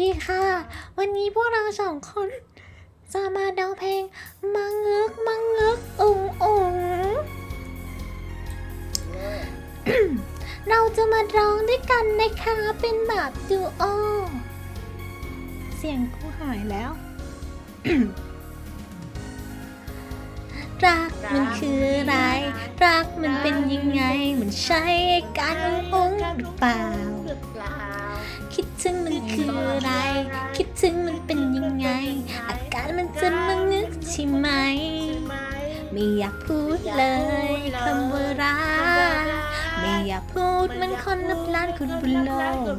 ดีค่ะ วันนี้พวกเราสองคน จะมาดองเพลง มังงึก มังงึก อุงอุงเราจะมาร้องด้วยกันนะคะ เป็นแบบดูโอ เสียงกูหายแล้ว รักมันคืออะไร รักมันเป็นยังไง มันใช่การอุ้งหรือเปล่า ถึงมันคืออะไร คิดถึงมันเป็นยังไง อาการมันจะมังงึกใช่ไหมไมไม่อยากพูดเลยคำว่ารักไม่อยากพูดมันคนนับล้านคนบนโลก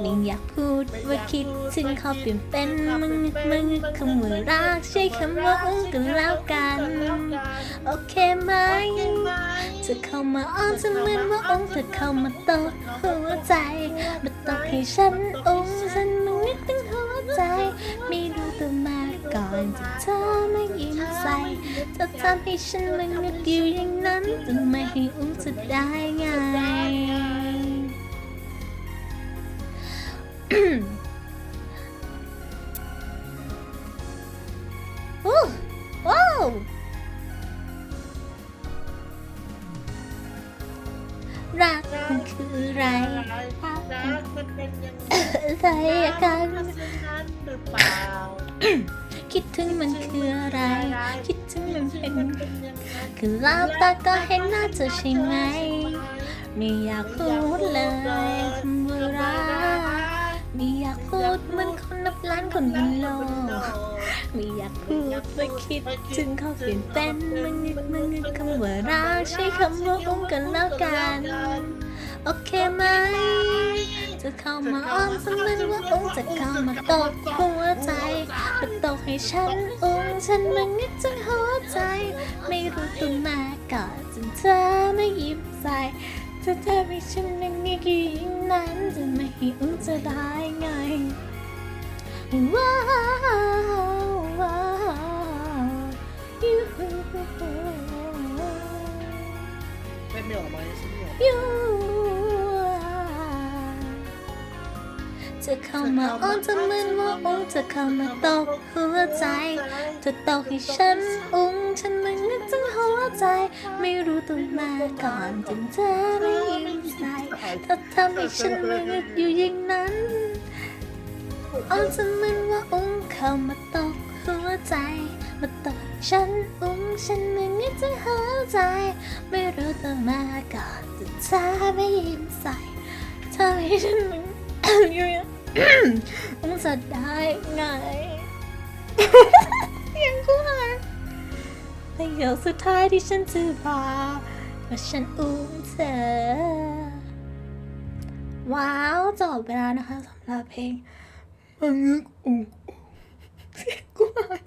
ไม่อยากพูดว่าคิดถึงเขาเปลี่ยนเป็นมึงนึกมึงนึกคำว่ารักใช้คำว่าอุ้งกันแล้วกัน โอเคไหม จะเข้ามาอ้อนจะเหมือนว่าองค์เธอเข้ามาตบหัวใจมาตบให้ฉันองค์ฉันมันนึกถึงหัวใจ ไม่รู้ตัวมาก่อนจะเธอไม่ยิ้มใส่จะทำให้ฉันมันนึกอยู่อย่างนั้นจะไม่ให้อุ้มจะได้ไงโอ้โอ้ รักมันคืออะไรรักมันเป็นยังไงอะไรอาการมันเป็นนั้นหรือเปล่า คิดถึงมันคืออะไร คิดถึงมันเป็นคือลาบตาก็เห็นหน้าเธอใช่ไหม ไม่อยากพูดเลยคำว่ารักไม่อยากพูดเหมันคนนับล้านคนบนโลก ไม่อยากพูดว่คิดถึงเขาเปลี่ยนเป็นมึงนึกมึงนึกคำว่ารักใช้คำว่าอุ้มกันแล้วกัน โอเคไหม จะเข้ามาอ้อมสมันว่าอุ้มจะเข้ามาตบหัวใจมาตบให้ฉันอุ้มฉันมันนึกจนหัวใจ ไม่รู้ตัวมาก่อนจนเธอไม่ยิ้มใส่จะทำให้ฉันนั่งนิ่งอยู่งนั้นจะไม่ให้อุ้มจะได้ไงว้ จะเข้ามาอ้อนจะเหมือนว่าอุ้งจะเข้ามาตบหัวใจเธอตบให้ฉันอุ้งฉันมันนึกถึงหัวใจ ไม่รู้ตัวมาก่อนจนเธอไม่ยิ้มใส่เธอทำให้ฉันมันนึกอยู่อย่างนั้นอ้อนจะเหมือนว่าอุ้งเข้ามาตบหัวใจมาตบ ฉันอุ้งฉันมันนึกถึงหัวใจ ไม่รู้ตัวมาก่อนจนเธอไม่ยิ้มใส่ทำให้ฉันมันอยู่อย่างอุ้งจะได้ไงยังกูหายประโยคสุดท้ายที่ฉันจะบอกว่าฉันอุ้มเธอว้าวจบไปแล้วนะคะสำหรับเพลงมังงึกอุ้งอุ้ง